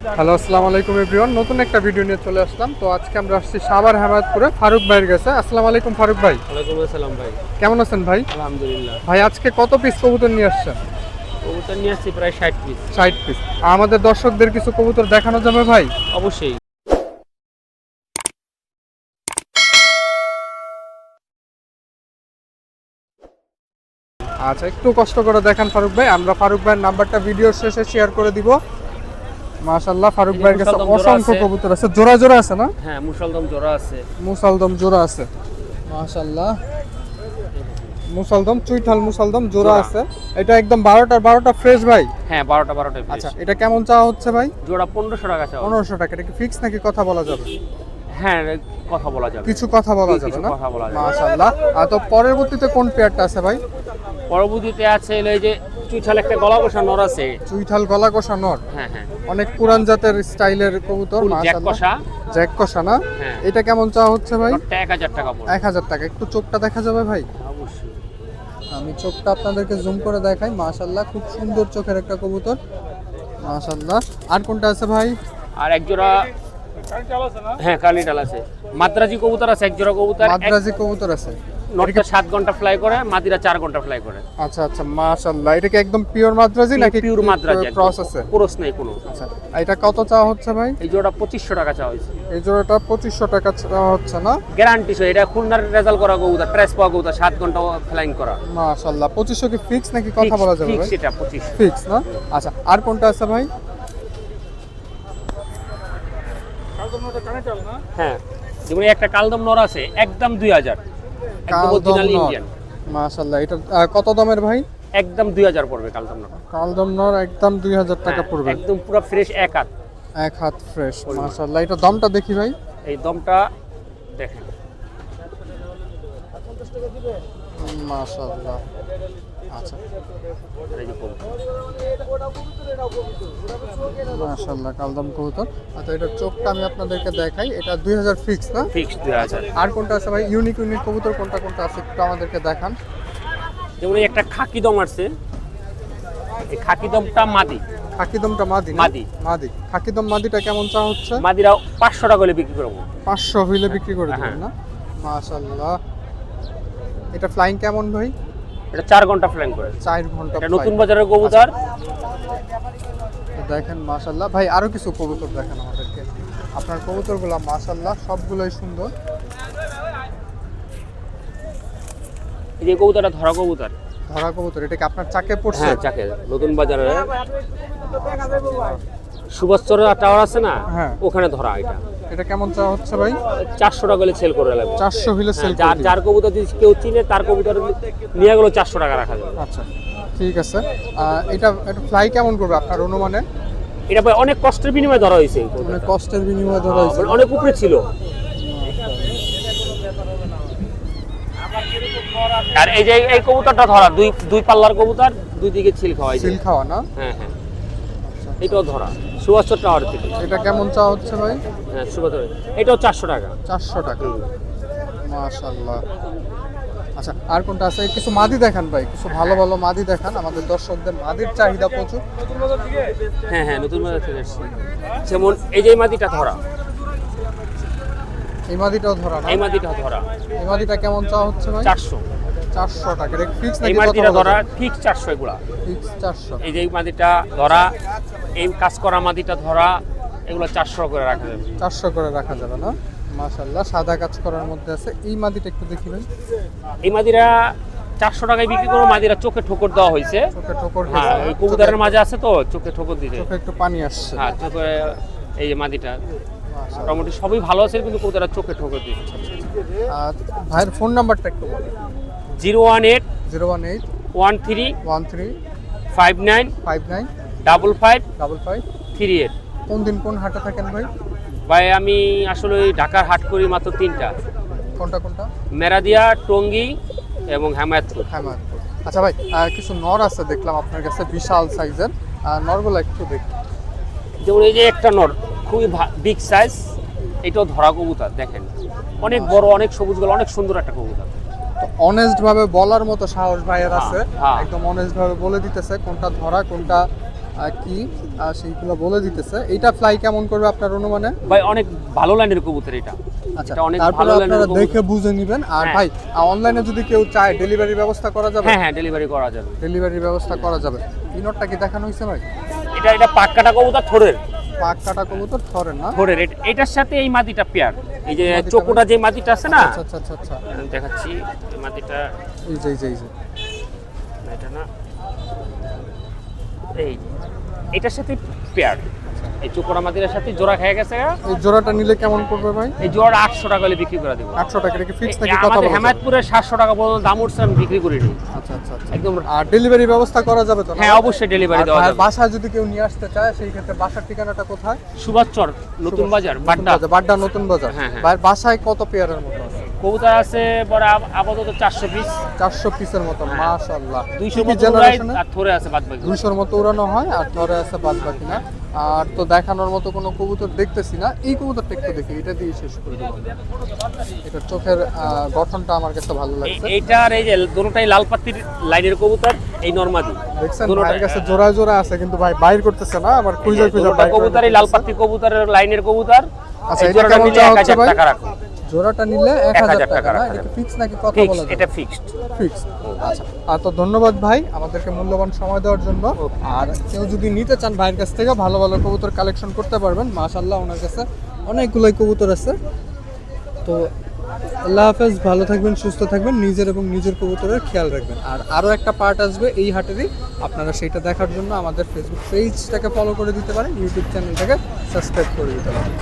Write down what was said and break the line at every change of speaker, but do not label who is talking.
Hello আসসালামু আলাইকুম everyone নতুন একটা ভিডিও নিয়ে চলে আসলাম। তো আজকে আমরা আসছি সাভার হেমায়তপুরে ফারুক ভাইয়ের কাছে। আসসালামু আলাইকুম ফারুক ভাই।
ওয়ালাইকুম আসসালাম ভাই।
কেমন আছেন ভাই?
আলহামদুলিল্লাহ।
ভাই আজকে কত পিস কবুতর নিয়ে আসছেন?
কবুতর নিয়ে আসছি প্রায় ষাট পিস
ষাট পিস আমাদের দর্শকদের কিছু কবুতর দেখানো যাবে ভাই?
অবশ্যই।
আচ্ছা একটু কষ্ট করে দেখান ফারুক ভাই। আমরা ফারুক ভাইয়ের নাম্বারটা ভিডিওর শেষে শেয়ার করে দিব। মাশাল্লাহ ফারুক ভাইয়ের কাছে অসংখ্য কবুতর আছে। জোড়া জোড়া আছে না?
হ্যাঁ মুসলদম জোড়া আছে।
মুসালদম জোড়া আছে। মাশাল্লাহ মুসালদম চুইঠাল মুসালদম জোড়া। আছে। এটা একদম বারোটার বারোটা ফ্রেশ ভাই?
হ্যাঁ বারোটা বারোটা
আচ্ছা এটা কেমন চাওয়া হচ্ছে ভাই?
জোড়া পনেরোশো টাকা চাও
পনেরোশো টাকা। এটা কি ফিক্স নাকি কথা বলা যাবে?
হ্যাঁ কথা বলা যাবে।
কিছু কথা বলা যাবে না। মাশাআল্লাহ। আর তো পরবর্তীতে কোন পেয়ারটা আছে ভাই?
পরবর্তীতে আছে এই যে চুইঠাল একটা গলা কষা নর আছে।
চুইঠাল গলা কষা নর?
হ্যাঁ হ্যাঁ।
অনেক পুরান জাতের স্টাইলের কবুতর
জ্যাক কষা।
জ্যাক কষা না?
হ্যাঁ।
এটা কেমন চাওয়া হচ্ছে ভাই?
নটটা এক হাজার টাকা পড়বে।
এক হাজার টাকা। একটু চোখটা দেখা যাবে ভাই?
অবশ্যই।
আমি চোখটা আপনাদেরকে জুম করে দেখাই। মাশাআল্লাহ খুব সুন্দর চোখের একটা কবুতর। মাশাআল্লাহ। আর কোনটা আছে ভাই?
আর এক জোড়া হ্যাঁ কালিটাল আছে। মাদ্রাজি কবুতর আছে এক জোড়া কবুতর
মাদ্রাজি কবুতর আছে।
নটটা সাত ঘণ্টা ফ্লাই করে মাদিরা চার ঘণ্টা ফ্লাই করে।
আচ্ছা আচ্ছা মাশাআল্লাহ। এটা কি একদম পিওর মাদ্রাজি নাকি
পিওর মাদ্রাজি
ক্রস আছে?
ক্রস নেই কোনো।
আচ্ছা এটা কত চাওয়া হচ্ছে ভাই?
এই জোড়া পঁচিশশো টাকা চাওয়া হয়েছে।
এই জোড়াটা পঁচিশশো টাকা চাওয়া হচ্ছে না?
গ্যারান্টি সহ এটা খুলনার রেজাল্ট করা কবুতর ট্রেস পাওয়া কবুতর সাত ঘণ্টা ফ্লাইং করা।
মাশাআল্লাহ। পঁচিশশো কি ফিক্স নাকি কথা বলা যাবে
ঠিক
ভাই?
সেটা পঁচিশ
ফিক্স না? আচ্ছা আর কোনটা আছে ভাই?
হ্যাঁ। যেমন একটা কালদম নর আছে একদম দুই হাজার।
মাশাআল্লাহ এটা কত দামের ভাই?
একদম দুই হাজার পড়বে কালদম নর।
কালদম নর একদম দুই হাজার টাকা
হ্যাঁ,
পড়বে।
একদম পুরো ফ্রেশ এক হাত।
এক হাত ফ্রেশ মাশাআল্লাহ এটা দমটা দেখি ভাই।
এই দমটা দেখেন।
মাশাআল্লাহ। আচ্ছা। মাশাআল্লাহ কালদম কবুতর। আচ্ছা এটার চোখটা আমি আপনাদেরকে দেখাই। এটা দুই হাজার ফিক্স না?
ফিক্স দুই হাজার।
আর কোনটা আছে ভাই? ইউনিক ইউনিক কবুতর কোনটা কোনটা আছে একটু আমাদেরকে দেখান।
যেমন এই একটা খাকি দম আসছে এই খাকি দমটা মাদি।
খাকিদমটা মাদি?
মাদি।
মাদি। খাকিদম মাদিটা কেমন চা হচ্ছে?
মাদিরা পাঁচশো টাকা করে বিক্রি করব
পাঁচশো হইলে বিক্রি করে
হ্যাঁ।
দেবেন না? মাশাআল্লাহ। এটা ফ্লাইং কেমন ভাই?
এটা চার ঘণ্টা ফ্লাইং করে।
চার ঘণ্টা
এটা নতুন বাজারের কবুতর।
দেখেন মাশাআল্লাহ। ভাই আরও কিছু কবুতর দেখেন আমাদেরকে। আপনার কবুতরগুলো মাশাআল্লাহ সবগুলোই সুন্দর।
এই যে কবুতরটা ধরা কবুতর।
ধরা কবুতর এটা কি আপনার চাকে পড়ছে?
হ্যাঁ চাকে। নতুন বাজারে। সুভাষচর টাওয়ার আছে না?
হ্যাঁ।
ওখানে ধরা এটা।
এটা কেমন চা হচ্ছে ভাই?
চারশো টাকা হলে সেল করে লাগবে
চারশো হইলে সেল
যার যার কবুতর যদি কেউ চিনে তার কবুতর নিয়ে গেলো চারশো টাকা রাখা যাবে।
আচ্ছা ঠিক আছে। এটা এটা ফ্লাই কেমন করবে আপনার অনুমানে?
এটা ভাই অনেক কষ্টের বিনিময়ে ধরা হয়েছে
মানে কষ্টের বিনিময়ে ধরা হয়েছে।
মানে অনেক উপরে ছিল। আর এই যে এই কবুতরটা ধরা দুই দুই পাল্লার কবুতর দুই দিকে ছিল খাওয়া
সিল খাওয়া না?
হ্যাঁ হ্যাঁ। এটাও ধরা। সুভাষচর টাওয়ার থেকে।
এটা কেমন চা হচ্ছে ভাই?
হ্যাঁ সুভাষচর এটাও চারশো টাকা।
চারশো টাকা। মাশাল্লাহ আচ্ছা আর কোনটা আছে? কিছু মাদি দেখান ভাই কিছু ভালো ভালো মাদি দেখান। আমাদের দর্শকদের মাদির চাহিদা প্রচুর।
হ্যাঁ হ্যাঁ নতুন বাজার থেকে এসেছে। যেমন এই যে মাদিটা ধরা।
এই মাদিটাও ধরা
এই মাদিটা ধরা।
এই মাদিটা কেমন চা হচ্ছে ভাই?
চারশো।
চারশো টাকা। ফিক্স
এই মাদিটা ধরা ঠিক চারশো এগুলা।
ফিক্স চারশো।
এই যে এই মাদিটা ধরা এই কাজ করা মাদিটা ধরা এগুলো চারশো করে রাখা যাবে।
চারশো করে রাখা যাবে না? মাশাল্লাহ সাদা কাজ করার মধ্যে আছে। এই মাদিটা একটু দেখি ভাই।
এই মাদিরা চারশো টাকায় বিক্রি করে মাদিরা চোখে ঠোকর দেওয়া হয়েছে।
চোখে ঠোকর
হ্যাঁ ওই? কবুতরের মাঝে আছে তো চোখে ঠোকর দিতে
চোখে একটু পানি আসছে।
হ্যাঁ চোখে এই যে মাদিটা মোটামুটি সবই ভালো আছে কিন্তু কবুতরের চোখে ঠোকর দিচ্ছে
আর ভাইয়ের ফোন নাম্বারটা একটু বলেন।
Zero one eight
zero one eight
one three
one three
five nine
five nine
double five
double five
three eight
কোন দিন কোন হাটে থাকেন ভাই?
ভাই আমি আসলে ওই ঢাকার হাট করি মাত্র তিনটা।
কোনটা কোনটা?
মেরাদিয়া টঙ্গী এবং হেমায়তপুর।
হেমায়তপুর। আচ্ছা ভাই কিছু নর আছে দেখলাম আপনার কাছে বিশাল সাইজের। নরগুলো একটু দেখি।
যেমন এই যে একটা নর খুবই বিগ সাইজ এটাও ধরা কবুতর দেখেন। অনেক বড় অনেক সবুজ গলা অনেক সুন্দর একটা কবুতর।
অনেস্ট ভাবে বলার মতো সাহস ভাইয়ের আছে।
হ্যাঁ।
একদম অনেস্ট ভাবে বলে দিতেছে কোনটা ধরা কোনটা কি সেইগুলো বলে দিতেছে। এইটা ফ্লাই কেমন করবে আপনার অনুমানে?
ভাই অনেক ভালো লাইনের কবুতর এটা।
আচ্ছা
অনেক
তারপরে
ভালো
আপনারা দেখে বুঝে নেবেন। আর
হ্যাঁ।
ভাই অনলাইনে যদি কেউ চায় ডেলিভারি ব্যবস্থা করা যাবে?
হ্যাঁ হ্যাঁ ডেলিভারি করা যাবে।
ডেলিভারি ব্যবস্থা করা যাবে। ইনোরটা কি দেখানো হয়েছে ভাই?
এটা এটা পাক কাটা কবুতর থোরের।
পাক কাটা কবুতর ধরেন না।
থোরের এটার সাথে এই মাটিটা পেয়ার এই যে চোকোটা যে মাটিটা আছে না?
আচ্ছা আচ্ছা আচ্ছা আচ্ছা।
দেখাচ্ছি এই
যে এই যে এই যে।
এটা না। এই এটার সাথে পেয়ার এই চোকড়া মাদিরার সাথে জোড়া খেয়ে গেছে
এই জোড়াটা নিলে কেমন পড়বে ভাই?
এই জোড়াটা আটশো টাকা হলে বিক্রি করে দেবো।
আটশো টাকা কি ফিক্স নাকি কথা
আমাদের
বলা যাবে?
হেমায়তপুরে সাতশো টাকা পর্যন্ত দাম উঠছে আমি বিক্রি করিনি
আচ্ছা আচ্ছা আচ্ছা।
একদম
আর ডেলিভারি ব্যবস্থা করা যাবে তো
হ্যাঁ অবশ্যই ডেলিভারি দেওয়া যাবে।
বাসায় যদি কেউ নিয়ে আসতে চায় সেই ক্ষেত্রে বাসার ঠিকানাটা কোথায়?
সুভাষচর নতুন বাজার বাড্ডা।
বাড্ডা নতুন বাজার।
হ্যাঁ, হ্যাঁ।
বাসায় কত পেয়ারের মতো?
কবুতর আছে আপ- আপাতত চারশো পিস
চারশো পিসের মতো মাশাল্লাহ
দুইশো মতো আর থরে আছে বাদ বাকি।
দুইশোর মতো উড়ানো হয় আর ধরে আছে বাদ বাকি না। আর তো দেখানোর মতো কোনো কবুতর দেখতেছি না। এই কবুতরটা একটু দেখি এটা দিয়ে শেষ করে দেবো। এটার চোখের গঠনটা আমার কাছে ভালো লাগছে।
এইটার এই যে দুটোটাই লাল পাত্তির লাইনের কবুতর এই নর্মাদি।
দেখছেন ভাইয়ের কাছে জোড়া জোড়া আছে কিন্তু ভাই বাইর করতেছে না আবার খুঁজে খুঁজে বাইর করে
কবুতরই লাল। পাত্তি কবুতরের লাইনের কবুতর।
আচ্ছা, এটা কেমন
এক
হচ্ছে ভাই?
টাকা
জোড়াটা নিলে এক
এক
হাজার
হাজার
টাকা
টাকা
না? এটা
যাবে।
ফিক্স নাকি
ফিক্স
বলা
এটা
যাবে
ফিক্সড
আচ্ছা আর তো ধন্যবাদ ভাই আমাদেরকে মূল্যবান সময় দেওয়ার জন্য। আর কেউ যদি নিতে চান ভাইয়ের কাছ থেকে ভালো ভালো কবুতর কালেকশন করতে পারবেন। মাশাল্লাহ ওনার কাছে অনেকগুলোই কবুতর আছে। তো আল্লাহ হাফেজ ভালো থাকবেন সুস্থ থাকবেন নিজের এবং নিজের কবুতরের খেয়াল রাখবেন। আর আরও একটা পার্ট আসবে এই হাটেরই। আপনারা সেইটা দেখার জন্য আমাদের ফেসবুক পেজটাকে ফলো করে দিতে পারেন ইউটিউব চ্যানেলটাকে সাবস্ক্রাইব করে দিতে পারেন।